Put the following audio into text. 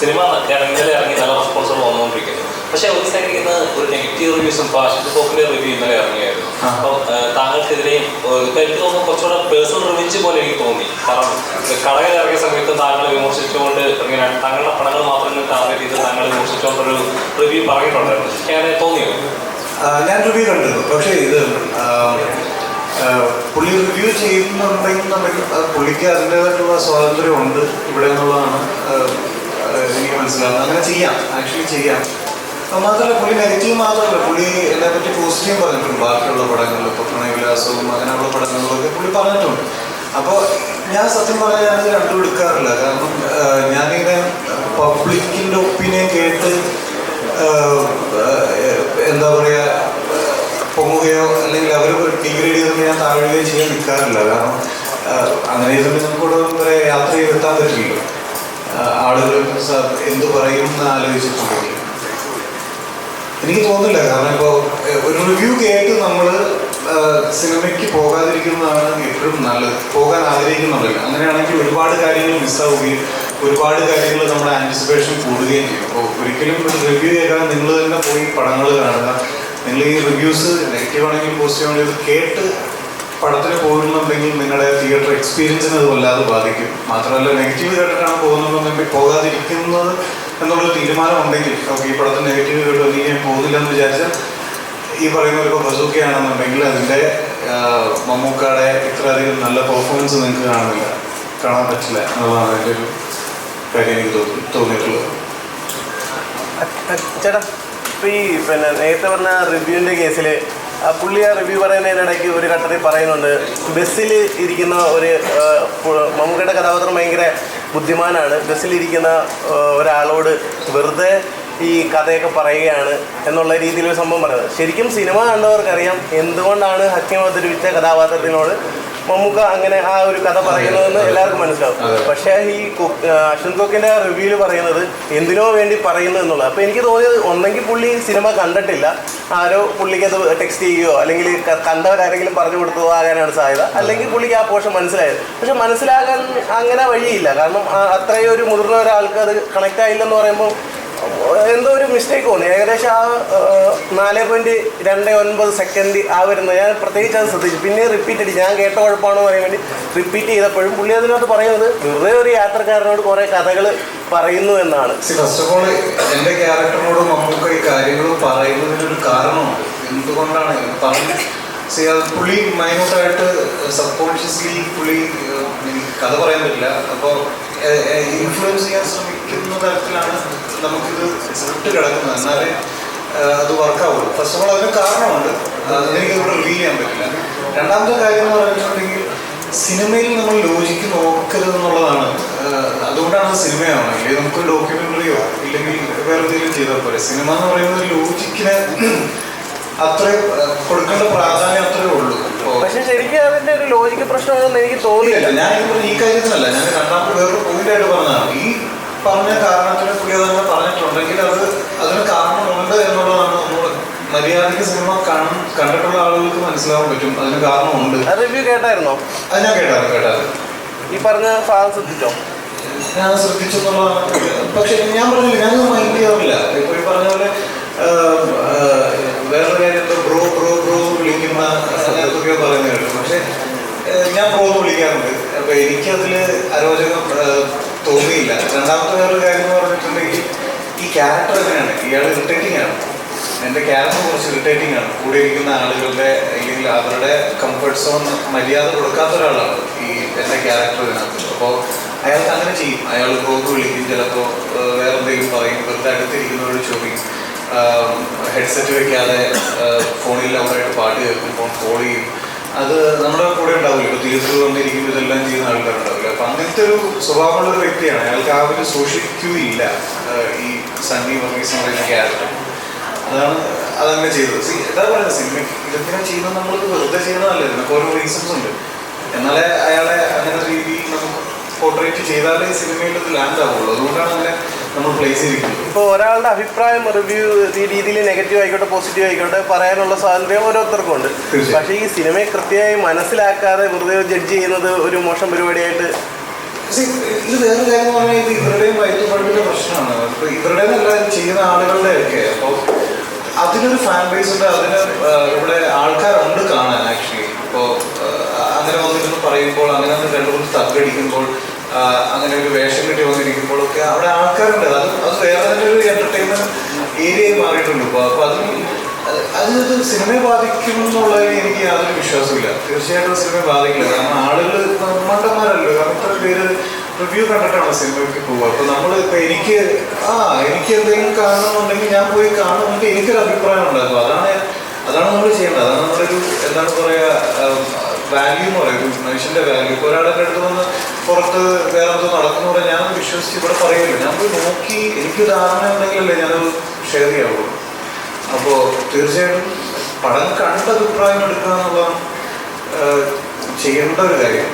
Cinema ഇന്നലെ ഇറങ്ങി നല്ല റെസ്പോൺസുകൾ വന്നുകൊണ്ടിരിക്കുന്നു പക്ഷെ ഒരു സൈഡിൽ നിന്ന് ഒരു നെഗറ്റീവ് റിവ്യൂസും ഫാസ്റ്റ് അശ്വത് റിവ്യൂ ഇന്നലെ ഇറങ്ങിയായിരുന്നു. അപ്പോൾ താങ്കൾക്കെതിരെയും എനിക്ക് തോന്നുന്നു കുറച്ചുകൂടെ പേഴ്സണൽ റിവെഞ്ച് പോലെ എനിക്ക് തോന്നി. കാരണം കടകൾ ഇറങ്ങിയ സമയത്ത് താങ്കളെ വിമർശിച്ചുകൊണ്ട് ഇങ്ങനെ താങ്കളുടെ പടങ്ങൾ മാത്രം ടാർഗറ്റ് ചെയ്ത് താങ്കളെ വിമർശിച്ചുകൊണ്ടൊരു റിവ്യൂ പറഞ്ഞിട്ടുണ്ടായിരുന്നു. അങ്ങനെ തോന്നിയോ? ഞാൻ റിവ്യൂ കണ്ടിരുന്നു. പക്ഷേ ഇത് പുള്ളി റിവ്യൂ ചെയ്യുന്നുണ്ടെങ്കിൽ പുള്ളിക്ക് അതിന്റെതായിട്ടുള്ള സ്വാതന്ത്ര്യം ഉണ്ട് ഇവിടെ എന്നുള്ളതാണ് എനിക്ക് മനസ്സിലാവുന്നത് അങ്ങനെ ചെയ്യാം. ആക്ച്വലി ചെയ്യാം. മാത്രമല്ല പുള്ളി നെഗറ്റീവ് മാത്രമല്ല. പുള്ളി എന്നെ പറ്റി പോസിറ്റീവ് പറഞ്ഞിട്ടുണ്ട്. ബാക്കിയുള്ള പടങ്ങളിൽ ഇപ്പോൾ പ്രണയവിലാസവും അങ്ങനെയുള്ള പടങ്ങളിലൊക്കെ പുള്ളി പറഞ്ഞിട്ടുണ്ട്. അപ്പോൾ ഞാൻ സത്യം പറയാൻ ഞാനത് രണ്ടും എടുക്കാറില്ല. കാരണം ഞാനിങ്ങനെ പബ്ലിക്കിന്റെ ഒപ്പീനിയൻ കേട്ട് എന്താ പറയുക പൊങ്ങുകയോ അല്ലെങ്കിൽ അവർ ഡിഗ്രേഡ് ചെയ്തൊന്നും ഞാൻ താഴുകയോ ചെയ്യാൻ നിൽക്കാറില്ല. കാരണം അങ്ങനെ ചെയ്തിട്ട് നമുക്കിവിടെ യാത്ര ചെയ്തെത്താൻ പറ്റില്ല ആളുകൾ സ- എന്ത് പറയും എന്ന് ആലോചിച്ചിട്ടുണ്ടെങ്കിൽ എനിക്ക് തോന്നുന്നില്ല. കാരണം ഇപ്പോൾ ഒരു റിവ്യൂ കേട്ട് നമ്മൾ സിനിമയ്ക്ക് പോകാതിരിക്കുന്നതാണ് എപ്പോഴും നല്ലത്. പോകാൻ ആഗ്രഹിക്കുന്നുണ്ടല്ലോ. അങ്ങനെയാണെങ്കിൽ ഒരുപാട് കാര്യങ്ങൾ മിസ്സാവുകയും ഒരുപാട് കാര്യങ്ങൾ നമ്മുടെ ആന്റിസിപ്പേഷൻ കൂടുകയും ചെയ്യും. അപ്പോൾ ഒരിക്കലും ഒരു റിവ്യൂ കേൾക്കാൻ നിങ്ങൾ തന്നെ പോയി പടങ്ങൾ കാണുക. നിങ്ങൾ ഈ റിവ്യൂസ് നെഗറ്റീവ് ആണെങ്കിലും പോസിറ്റീവ് ആണെങ്കിലും കേട്ട് പടത്തിന് പോകുന്നുണ്ടെങ്കിൽ നിങ്ങളുടെ തിയേറ്റർ എക്സ്പീരിയൻസിന് അത് വല്ലാതെ ബാധിക്കും. മാത്രമല്ല നെഗറ്റീവ് കേട്ടിട്ടാണ് പോകുന്നുണ്ടെങ്കിൽ പോകാതിരിക്കുന്നത് എന്നുള്ള തീരുമാനം ഉണ്ടെങ്കിൽ ഓക്കെ ഈ പടത്തിന് നെഗറ്റീവ് കേട്ടോ അല്ലെങ്കിൽ ഞാൻ പോകുന്നില്ല എന്ന് വിചാരിച്ചാൽ ഈ പറയുന്ന ഒരു ബസൂക്കയാണെന്നുണ്ടെങ്കിൽ അതിന്റെ മമ്മൂക്കാടെ ഇത്രയധികം നല്ല പെർഫോമൻസ് നിങ്ങൾക്ക് കാണുന്നില്ല. കാണാൻ പറ്റില്ല എന്നുള്ളതാണ് എന്റെ ഒരു കാര്യം എനിക്ക് തോന്നി തോന്നിയിട്ടുള്ളത്. ചേട്ടാ ഇപ്പോൾ ഈ പിന്നെ നേരത്തെ പറഞ്ഞ റിവ്യൂവിന്റെ കേസിൽ പുള്ളി ആ റിവ്യൂ പറയുന്നതിനിടയ്ക്ക് ഒരു ഘട്ടത്തിൽ പറയുന്നുണ്ട് ബസ്സിൽ ഇരിക്കുന്ന ഒരു മമ്മൂക്കയുടെ കഥാപാത്രം ഭയങ്കര ബുദ്ധിമാനാണ്. ബസ്സിലിരിക്കുന്ന ഒരാളോട് വെറുതെ ഈ കഥയൊക്കെ പറയുകയാണ് എന്നുള്ള രീതിയിൽ ഒരു സംഭവം പറയുന്നത്. ശരിക്കും സിനിമ കണ്ടവർക്കറിയാം എന്തുകൊണ്ടാണ് ഹക്കിം അവതരിപ്പിച്ച കഥാപാത്രത്തിനോട് മമ്മൂക്ക അങ്ങനെ ആ ഒരു കഥ പറയുന്നതെന്ന് എല്ലാവർക്കും മനസ്സിലാവും. പക്ഷേ ഈ അശ്വൻ കൊക്കിന്റെ റിവ്യൂൽ പറയുന്നത് എന്തിനോ വേണ്ടി പറയുന്നു എന്നുള്ളത് അപ്പോൾ എനിക്ക് തോന്നിയത് ഒന്നെങ്കിൽ പുള്ളി സിനിമ കണ്ടിട്ടില്ല. ആരോ പുള്ളിക്ക് അത് ടെക്സ്റ്റ് ചെയ്യുകയോ അല്ലെങ്കിൽ കണ്ടവരാരെങ്കിലും പറഞ്ഞു കൊടുത്തോ ആകാനാണ് സാധ്യത. അല്ലെങ്കിൽ പുള്ളിക്ക് ആ പോഷൻ മനസ്സിലായത്. പക്ഷെ മനസ്സിലാകാൻ അങ്ങനെ വഴിയില്ല. കാരണം അത്രയും ഒരു മുതിർന്ന ഒരാൾക്ക് അത് കണക്റ്റ് ആയില്ലെന്ന് പറയുമ്പോൾ എന്തോ ഒരു മിസ്റ്റേക്ക് തോന്നി. ഏകദേശം ആ നാല് പോയിന്റ് രണ്ട് ഒൻപത് സെക്കൻഡ് ആ വരുന്നത്. ഞാൻ പ്രത്യേകിച്ച് അത് ശ്രദ്ധിച്ചു. പിന്നെ റിപ്പീറ്റ് അടിച്ചു. ഞാൻ കേട്ട കുഴപ്പമാണോ പറയാൻ വേണ്ടി റിപ്പീറ്റ് ചെയ്തപ്പോഴും പുള്ളി അതിനകത്ത് പറയുന്നത് വെറുതെ ഒരു യാത്രക്കാരനോട് കുറേ കഥകൾ പറയുന്നു എന്നാണ്. ഫസ്റ്റ് ഓഫ് ഓൾ എന്റെ ക്യാരക്ടറിനോട് നമുക്ക് ഈ കാര്യങ്ങൾ പറയുന്നതിനൊരു കാരണമുണ്ട് എന്തുകൊണ്ടാണ് പറഞ്ഞ് പുള്ളി മൈനോട്ടായിട്ട് സബ് കോൺഷ്യസ്ലി പുള്ളി കഥ പറയാൻ പറ്റില്ല. അപ്പോൾ ഇൻഫ്ലുവൻസ് ചെയ്യാൻ ശ്രമിക്കുന്ന തരത്തിലാണ് നമുക്കിത് വിട്ട് കിടക്കുന്നത്. എന്നാലേ അത് വർക്കാവുള്ളൂ ഫസ്റ്റ് ഓഫ് ഓൾ അതിന് കാരണമുണ്ട്. ഇവിടെ റിവീൽ ചെയ്യാൻ പറ്റില്ല. രണ്ടാമത്തെ കാര്യം എന്ന് പറഞ്ഞിട്ടുണ്ടെങ്കിൽ സിനിമയിൽ നമ്മൾ ലോജിക്ക് നോക്കരുത് എന്നുള്ളതാണ് അതുകൊണ്ടാണ് സിനിമയാണ് ഇല്ലെങ്കിൽ നമുക്ക് ഡോക്യുമെന്ററിയോ ഇല്ലെങ്കിൽ വേറെ എന്തെങ്കിലും ചെയ്താൽ പോരെ. സിനിമ എന്ന് പറയുന്നത് ലോജിക്കിന് അത്രയും കൊടുക്കേണ്ട പ്രാധാന്യം അത്രേ ഉള്ളൂ. ശരിക്കും അതിന്റെ ഒരു ലോജിക്ക് പ്രശ്നമാണെന്ന് എനിക്ക് തോന്നിയില്ല. ഞാൻ ഈ കാര്യത്തിലല്ല. ഞാൻ രണ്ടാമത്തെ വേറൊരു പോയിന്റ് ആയിട്ട് പറഞ്ഞതാണ്. ഈ പറഞ്ഞ കാരണത്തിന് പുള്ളി തന്നെ പറഞ്ഞിട്ടുണ്ടെങ്കിൽ അത് അതിന് കാരണമുണ്ട് എന്നുള്ളതാണ് നമ്മൾ മര്യാദയ്ക്ക് സിനിമ കാണും കണ്ടിട്ടുള്ള ആളുകൾക്ക് മനസ്സിലാവാൻ പറ്റും. അതിന് കാരണമുണ്ട്. റിവ്യൂ കേട്ടായിരുന്നോ? അത് ഞാൻ കേട്ടായിരുന്നു കേട്ടായിരുന്നു. ഈ പറഞ്ഞ ഭാഗം ശ്രദ്ധിച്ചോ? ഞാൻ ശ്രദ്ധിച്ചു പക്ഷെ ഞാൻ പറഞ്ഞില്ല ഞാൻ മൈൻഡ് ചെയ്യാറില്ല. ഇപ്പൊ ഈ പറഞ്ഞ പോലെ വേറൊരു കാര്യം ബ്രോ വിളിക്കുന്ന എന്തൊക്കെയോ പറയുന്നത് കേട്ടു. പക്ഷെ ഞാൻ പ്രോന്ന് വിളിക്കാറുണ്ട്. അപ്പൊ എനിക്കതിൽ അരോചകം തോന്നിയില്ല. രണ്ടാമത്തെ വേറൊരു കാര്യം എന്ന് പറഞ്ഞിട്ടുണ്ടെങ്കിൽ ഈ ക്യാരക്ടർ എങ്ങനെയാണ്? ഇയാൾ ഇറിറ്റേറ്റിംഗ് ആണ്. എന്റെ ക്യാരക്ടർ കുറച്ച് ഇറിറ്റേറ്റിംഗ് ആണ്. കൂടെ ഇരിക്കുന്ന ആളുകളുടെ അല്ലെങ്കിൽ അവരുടെ കംഫർട്ട് സോൺ മര്യാദ കൊടുക്കാത്ത ഒരാളാണ് ഈ എന്റെ ക്യാരക്ടർ ഇതിനകത്ത്. അപ്പോൾ അയാൾക്ക് അങ്ങനെ ചെയ്യും. അയാൾ ബ്രോക്ക് വിളിക്കും ചിലപ്പോൾ വേറെ എന്തെങ്കിലും പറയും വെറുതെ അടുത്തിരിക്കുന്നവരോട് ചോദിക്കും. ഹെഡ്സെറ്റ് വെക്കാതെ ഫോണിൽ അവരായിട്ട് പാട്ട് കേൾക്കും ഫോൺ കോൾ ചെയ്യും. അത് നമ്മുടെ കൂടെ ഉണ്ടാവില്ല. ഇപ്പോൾ തിയേറ്ററിൽ വന്നിരിക്കുമ്പോൾ ഇതെല്ലാം ചെയ്യുന്ന ആൾക്കാരുണ്ടാവില്ല. അപ്പം അങ്ങനത്തെ ഒരു സ്വഭാവമുള്ള ഒരു വ്യക്തിയാണ്. അയാൾക്ക് ആ ഒരു സോഷ്യൽ ഇല്ല. ഈ സണ്ണി വർഗീസ് എന്ന് പറയുന്ന ക്യാരക്ടർ അതാണ് അതങ്ങനെ ചെയ്തത്. സി എന്താ പറയുന്നത്. സിനിമ ഇതൊക്കെ ചെയ്യുന്നത്? നമ്മൾ വെറുതെ ചെയ്യുന്നതല്ല. ഇതിനൊക്കെ ഓരോ റീസൺസ് ഉണ്ട്. എന്നാലേ അയാളെ അങ്ങനെ രീതിയിൽ നമുക്ക് പോർട്രേറ്റ് ചെയ്താലേ സിനിമയിൽ ഇത് ലാൻഡ് ആവുള്ളൂ. അതുകൊണ്ടാണ് അങ്ങനെ നമ്മൾ പ്ലേസ് ചെയ്തിരിക്കുന്നത് ഇപ്പോൾ ഒരാളുടെ അഭിപ്രായം റിവ്യൂ ഈ രീതിയിൽ നെഗറ്റീവ് ആയിക്കോട്ടെ പോസിറ്റീവ് ആയിക്കോട്ടെ പറയാനുള്ള സ്വാതന്ത്ര്യം ഓരോരുത്തർക്കും ഉണ്ട്. പക്ഷേ ഈ സിനിമയെ കൃത്യമായി മനസ്സിലാക്കാതെ വെറുതെ ജഡ്ജ് ചെയ്യുന്നത് ഒരു മോശം പരിപാടിയായിട്ട് ഇത് വേറെ കാര്യം എന്ന് പറഞ്ഞാൽ ഇത് ഇവരുടെയും വയറ്റുപാടിന്റെ പ്രശ്നമാണ്. ഇവരുടെ നല്ല ചെയ്യുന്ന ആളുകളുടെ ഒക്കെ. അപ്പോൾ അതിനൊരു ഫാൻ ബേസ് ഉണ്ട് അതിന് ഇവിടെ ആൾക്കാരുണ്ട് കാണാൻ ആക്ച്വലി ഇപ്പോൾ അങ്ങനെ വന്നിരുന്ന് പറയുമ്പോൾ അങ്ങനെ ഒന്ന് രണ്ടു മൂന്ന് തగ్గടിക്കുമ്പോൾ ആ, അങ്ങനെ ഒരു വേഷം കിട്ടി വന്നിരിക്കുമ്പോഴൊക്കെ അവിടെ ആൾക്കാരുണ്ട്. അത് അത് വേറെ തന്നെ ഒരു എന്റർടൈൻമെന്റ് ഏരിയയായി മാറിയിട്ടുണ്ട്. ഇപ്പോൾ അപ്പോൾ അതിന് അത് ഇത് സിനിമയെ ബാധിക്കും എന്നുള്ളതിൽ എനിക്ക് യാതൊരു വിശ്വാസമില്ല തീർച്ചയായിട്ടും സിനിമയെ ബാധിക്കില്ല. കാരണം ആളുകൾ മണ്ടന്മാരല്ലോ കാരണം ഇത്ര പേര് റിവ്യൂ കണ്ടിട്ടാണ് സിനിമയ്ക്ക് പോവുക. അപ്പൊ നമ്മൾ ഇപ്പൊ എനിക്ക് ആ എനിക്ക് എന്തെങ്കിലും കാണണമെന്നുണ്ടെങ്കിൽ ഞാൻ പോയി കാണുമെങ്കിൽ എനിക്കൊരു അഭിപ്രായം ഉണ്ടാകും അതാണ് അതാണ് നമ്മൾ ചെയ്യേണ്ടത്. അതാണ് നമ്മളൊരു എന്താണ് പറയാ വാല്യൂ എന്ന് പറയും. മനുഷ്യന്റെ വാല്യൂ ഇപ്പോൾ ഒരാളൊക്കെ അടുത്ത് വന്ന് പുറത്ത് വേറെ എന്തോ നടക്കുന്നു പറഞ്ഞാൽ ഞാൻ വിശ്വസിച്ച് ഇവിടെ പറയുമല്ലോ ഞാൻ പോയി നോക്കി എനിക്ക് ധാരണ ഉണ്ടെങ്കിലല്ലേ ഞാനത് ഷെയർ ചെയ്യാവുള്ളൂ. അപ്പോൾ തീർച്ചയായിട്ടും പടം കണ്ട അഭിപ്രായം എടുക്കുക എന്നുള്ളതാണ് ചെയ്യേണ്ട ഒരു കാര്യം.